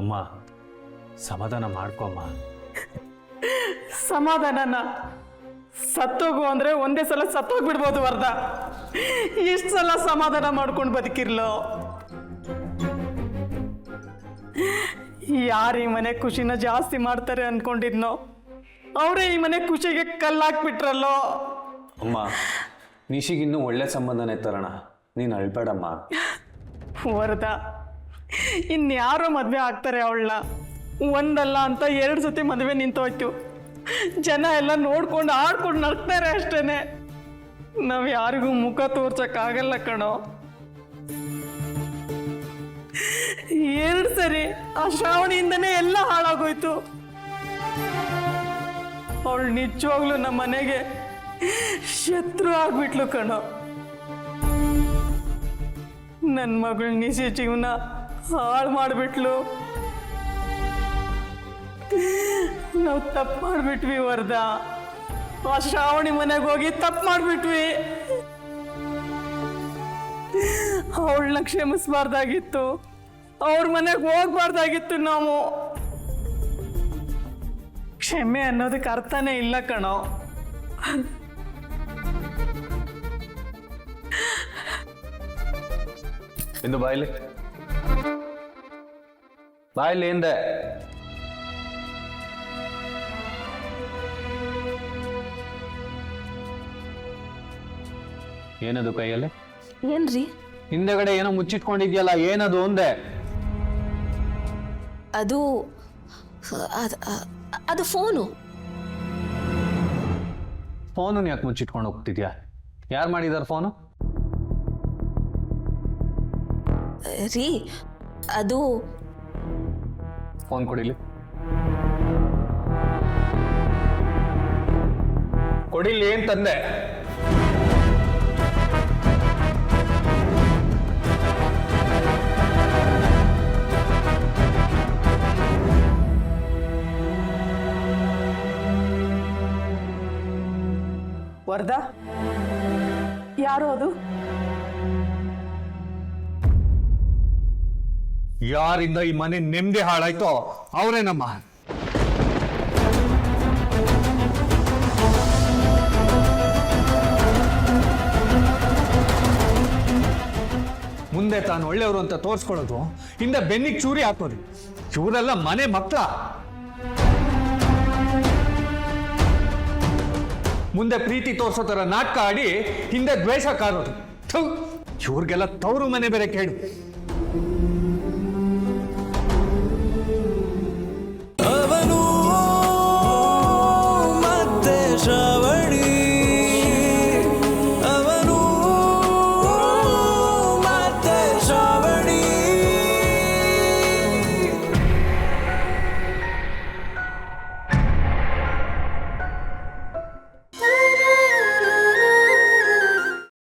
ಅಮ್ಮ ಸಮಾಧಾನ ಮಾಡ್ಕೊಮ್ಮ ಸಮಾಧಾನನ? ಸತ್ತೋಗು ಅಂದ್ರೆ ಒಂದೇ ಸಲ ಸತ್ತೋಗ್ಬಿಡ್ಬೋದು ವರ್ಧ. ಇಷ್ಟು ಸಲ ಸಮಾಧಾನ ಮಾಡ್ಕೊಂಡು ಬದುಕಿರ್ಲೋ? ಯಾರು ಈ ಮನೆ ಖುಷಿನ ಜಾಸ್ತಿ ಮಾಡ್ತಾರೆ ಅನ್ಕೊಂಡಿದ್ನೋ? ಅವರೇ ಈ ಮನೆ ಖುಷಿಗೆ ಕಲ್ಲಾಕ್ಬಿಟ್ರಲ್ಲೋ? ಅಮ್ಮ ನಿಶಿಗಿನ್ನೂ ಒಳ್ಳೆ ಸಂಬಂಧನೇ ತರೋಣ. ನೀನು ಅಳ್ಬೇಡಮ್ಮ. ವರದ ಇನ್ಯಾರೋ ಮದುವೆ ಆಗ್ತಾರೆ ಅವಳನ್ನ. ಒಂದಲ್ಲ ಅಂತ ಎರಡು ಸತಿ ಮದುವೆ ನಿಂತೋಯ್ತು. ಜನ ಎಲ್ಲ ನೋಡ್ಕೊಂಡು ಆಡ್ಕೊಂಡು ನಡ್ತಾರೆ ಅಷ್ಟೇನೆ. ನಾವು ಯಾರಿಗೂ ಮುಖ ತೋರ್ಸಕ್ಕಾಗಲ್ಲ ಕಣೋ. ಎರಡು ಸರಿ ಆ ಶ್ರಾವಣಿಯಿಂದನೇ ಎಲ್ಲ ಹಾಳಾಗೋಯ್ತು. ಅವಳು ನಿಜವಾಗ್ಲೂ ನಮ್ಮ ಮನೆಗೆ ಶತ್ರು ಆಗ್ಬಿಟ್ಲು ಕಣೋ. ನನ್ನ ಮಗಳ ನಿಜ ಜೀವನ ಹಾಳು ಮಾಡಿಬಿಟ್ಲು. ನಾವು ತಪ್ಪು ಮಾಡಿಬಿಟ್ವಿ ವರ್ಧ ಆ ಶ್ರಾವಣಿ ಮನೆಗೆ ಹೋಗಿ ತಪ್ಪು ಮಾಡಿಬಿಟ್ವಿ. ಅವಳನ್ನ ಕ್ಷಮಿಸ್ಬಾರ್ದಾಗಿತ್ತು. ಅವ್ರ ಮನೆಗೆ ಹೋಗ್ಬಾರ್ದಾಗಿತ್ತು ನಾವು. ಕ್ಷಮೆ ಅನ್ನೋದಕ್ಕೆ ಅರ್ಥನೇ ಇಲ್ಲ ಕಣೋ. ಎಂದು ಬಾಯ್ಲಿ. ಬಾಯ್ಲಿ ಹಿಂದೆ. ಏನದು ಕೈಯಲ್ಲಿ? ಏನ್ರಿ? ಹಿಂದೆಗಡೆ ಏನೋ ಮುಚ್ಚಿಟ್ಕೊಂಡಿದ್ಯಲ್ಲ ಏನದು ಒಂದೆ? ಅದು ಅದು ಫೋನು. ಫೋನು ಯಾಕೆ ಮುಚ್ಚಿಟ್ಕೊಂಡು ಹೋಗ್ತಿದ್ಯಾ? ಯಾರು ಮಾಡಿದಾರ ಫೋನು? ರೀ ಅದು ಫೋನ್ ಕೊಡಿಲಿ. ಕೊಡಿಲಿ ಏನ್ ತಂದೆ? ವರದ? ಯಾರು ಅದು? ಯಾರಿಂದ ಈ ಮನೆ ನೆಮ್ಮದಿ ಹಾಳಾಯ್ತೋ ಅವರೇನಮ್ಮ ಮುಂದೆ ತಾನು ಒಳ್ಳೆಯವರು ಅಂತ ತೋರಿಸ್ಕೊಳ್ಳೋದು, ಹಿಂದೆ ಬೆನ್ನಿಗೆ ಚೂರಿ ಹಾಕೋದು. ಇವರೆಲ್ಲ ಮನೆ ಮಕ್ಕಳ ಮುಂದೆ ಪ್ರೀತಿ ತೋರಿಸೋ ಥರ ನಾಟಕ ಆಡಿ ಹಿಂದೆ ದ್ವೇಷ ಕಾರೋದು. ಇವ್ರಿಗೆಲ್ಲ ತವರು ಮನೆ ಬೇರೆ ಕೇಳು.